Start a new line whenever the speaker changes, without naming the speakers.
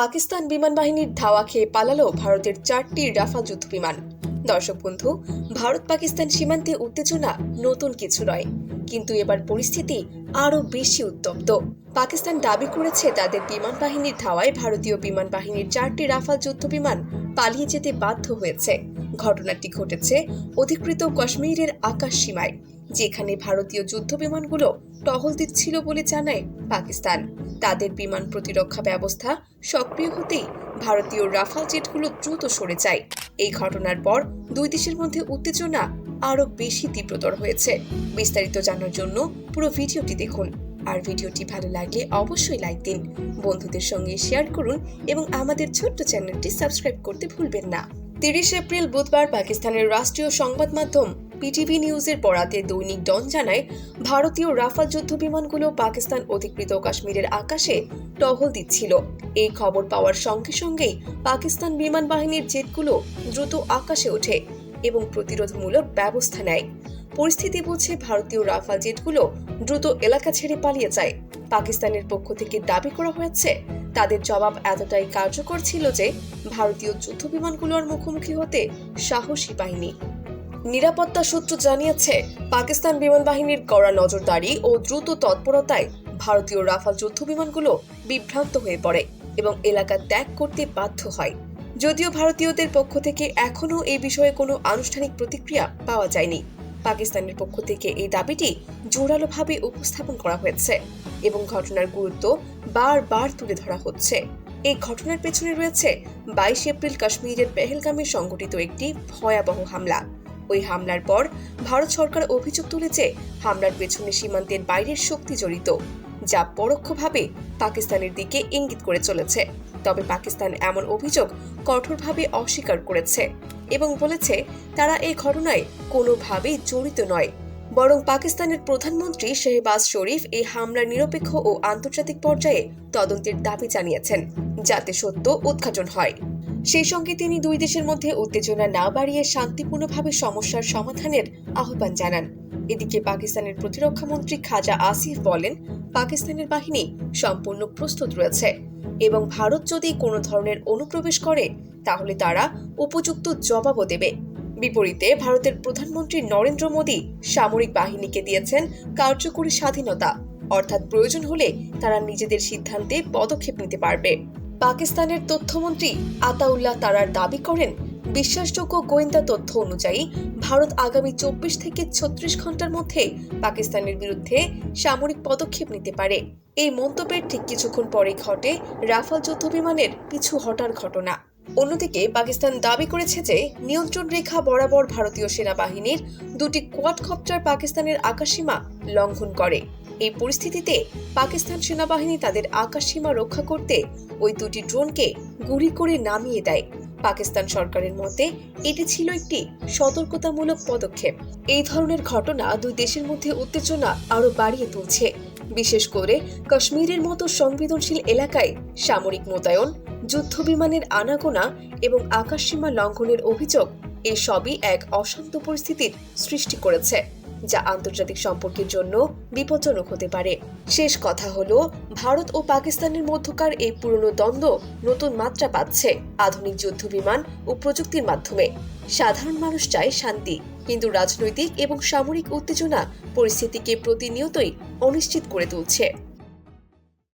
পাকিস্তান বিমান বাহিনীর ধাওয়া খেয়ে পালালো ভারতের চারটি রাফাল যুদ্ধ বিমান। দর্শক বন্ধু, ভারত পাকিস্তান সীমান্তে উত্তেজনা নতুন কিছু নয়। কিন্তু এবার পরিস্থিতি আরও বেশি উত্তপ্ত। পাকিস্তান দাবি করেছে তাদের বিমান বাহিনীর ধাওয়ায় ভারতীয় বিমান বাহিনীর চারটি রাফাল যুদ্ধ বিমান পালিয়ে যেতে বাধ্য হয়েছে। ঘটনাটি ঘটেছে অধিকৃত কাশ্মীরের আকাশ সীমায়। যেখানে ভারতীয় যুদ্ধ বিমানগুলো টহল দিচ্ছিল বলে জানায় পাকিস্তান। তাদের বিমান প্রতিরক্ষা ব্যবস্থা সক্রিয় হতেই ভারতীয় রাফাল জেটগুলো দ্রুত সরে যায়। এই ঘটনার পর দুই দেশের মধ্যে উত্তেজনা আরও বেশি তীব্রতর হয়েছে। বিস্তারিত জানার জন্য পুরো ভিডিওটি দেখুন। আর ভিডিওটি ভালো লাগলে অবশ্যই লাইক দিন, বন্ধুদের সঙ্গে শেয়ার করুন এবং আমাদের ছোট্ট চ্যানেলটি সাবস্ক্রাইব করতে ভুলবেন না। তিরিশ এপ্রিল বুধবার পাকিস্তানের রাষ্ট্রীয় সংবাদ মাধ্যম পিটিভি নিউজের বরাতে দৈনিক ডন জানায়, ভারতীয় রাফাল যুদ্ধ বিমানগুলো পাকিস্তান অধিকৃত কাশ্মীরের আকাশে টহল দিচ্ছিল। এই খবর পাওয়ার সঙ্গে সঙ্গেই পাকিস্তান বিমান বাহিনীর জেটগুলো দ্রুত আকাশে ওঠে এবং প্রতিরোধমূলক ব্যবস্থা নেয়। পরিস্থিতি বুঝে ভারতীয় রাফাল জেটগুলো দ্রুত এলাকা ছেড়ে পালিয়ে যায়। পাকিস্তানের পক্ষ থেকে দাবি করা হয়েছে, তাদের জবাব এতটাই কার্যকর ছিল যে, ভারতীয় যুদ্ধ বিমানগুলোর মুখোমুখি হতে সাহসী পায়নি নিরাপত্তা সূত্র জানিয়েছে, পাকিস্তান বিমান বাহিনীর কড়া নজরদারি ও দ্রুত তৎপরতায় ভারতীয় রাফাল যুদ্ধ বিমানগুলো বিভ্রান্ত হয়ে পড়ে এবং এলাকা ত্যাগ করতে বাধ্য হয়। যদিও ভারতীয়দের পক্ষ থেকে এখনও এই বিষয়ে কোনো আনুষ্ঠানিক প্রতিক্রিয়া পাওয়া যায়নি। পাকিস্তানের পক্ষ থেকে এই দাবিটি জোরালোভাবে উপস্থাপন করা হয়েছে এবং ঘটনার গুরুত্ব বারবার তুলে ধরা হচ্ছে। এই ঘটনার পেছনে রয়েছে বাইশ এপ্রিল কাশ্মীরের পেহেলগামে সংঘটিত একটি ভয়াবহ হামলা। ওই হামলার পর ভারত সরকার অভিযোগ তুলেছে হামলার পেছনে সীমান্তের বাইরের শক্তি জড়িত, যা পরোক্ষভাবে পাকিস্তানের দিকে ইঙ্গিত করে চলেছে। তবে পাকিস্তান এমন অভিযোগ কঠোরভাবে অস্বীকার করেছে এবং বলেছে তারা এই ঘটনায় কোনোভাবেই জড়িত নয়। বরং পাকিস্তানের প্রধানমন্ত্রী শেহবাজ শরীফ এই হামলার নিরপেক্ষ ও আন্তর্জাতিক পর্যায়ে তদন্তের দাবি জানিয়েছেন, যাতে সত্য উদ্ঘাটন হয়। সেই সঙ্গে তিনি দুই দেশের মধ্যে উত্তেজনা না বাড়িয়ে শান্তিপূর্ণভাবে সমস্যার সমাধানের আহ্বান জানান। এদিকে পাকিস্তানের প্রতিরক্ষা মন্ত্রী খাজা আসিফ বলেন, পাকিস্তানের বাহিনী সম্পূর্ণ প্রস্তুত রয়েছে এবং ভারত যদি কোনো ধরনের অনুপ্রবেশ করে, তাহলে তারা উপযুক্ত জবাবও দেবে। বিপরীতে ভারতের প্রধানমন্ত্রী নরেন্দ্র মোদী সামরিক বাহিনীকে দিয়েছেন কার্যকরী স্বাধীনতা, অর্থাৎ প্রয়োজন হলে তারা নিজেদের সিদ্ধান্তে পদক্ষেপ নিতে পারবে। পাকিস্তানের তথ্যমন্ত্রী আতাউল্লাহ তারার দাবি করেন, বিশ্বাসযোগ্য গোয়েন্দা তথ্য অনুযায়ী ভারত আগামী চব্বিশ থেকে ছত্রিশ ঘণ্টার মধ্যে পাকিস্তানের বিরুদ্ধে সামরিক পদক্ষেপ নিতে পারে। এই মন্তব্যের ঠিক কিছুক্ষণ পরে ঘটে রাফাল যুদ্ধ বিমানের পিছু হটার ঘটনা। অন্যদিকে পাকিস্তান দাবি করেছে যে নিয়ন্ত্রণ রেখা বরাবর ভারতীয় সেনাবাহিনীর দুটি কোয়াডকপ্টার পাকিস্তানের আকাশসীমা লঙ্ঘন করে। এই পরিস্থিতিতে পাকিস্তান সেনাবাহিনী তাদের আকাশসীমা রক্ষা করতে ওই দুটি ড্রোনকে গুলি করে নামিয়ে দেয়। পাকিস্তান সরকারের মতে, এটি ছিল একটি সতর্কতামূলক পদক্ষেপ। এই ধরনের ঘটনা দুই দেশের মধ্যে উত্তেজনা আরও বাড়িয়ে তুলছে। বিশেষ করে কাশ্মীরের মতো সংবেদনশীল এলাকায় সামরিক মোতায়েন যুদ্ধ বিমানের আনাগোনা এবং আকাশসীমা লঙ্ঘনের অভিযোগ এসবই এক অশান্ত পরিস্থিতির সৃষ্টি করেছে, যা আন্তর্জাতিক সম্পর্কের জন্য বিপজ্জনক হতে পারে। শেষ কথা হলো, ভারত ও পাকিস্তানের মধ্যকার এই পুরনো দ্বন্দ্ব নতুন মাত্রা পাচ্ছে আধুনিক যুদ্ধ বিমান ও প্রযুক্তির মাধ্যমে। সাধারণ মানুষ চায় শান্তি, কিন্তু রাজনৈতিক এবং সামরিক উত্তেজনা পরিস্থিতিকে প্রতিনিয়তই অনিশ্চিত করে তুলছে।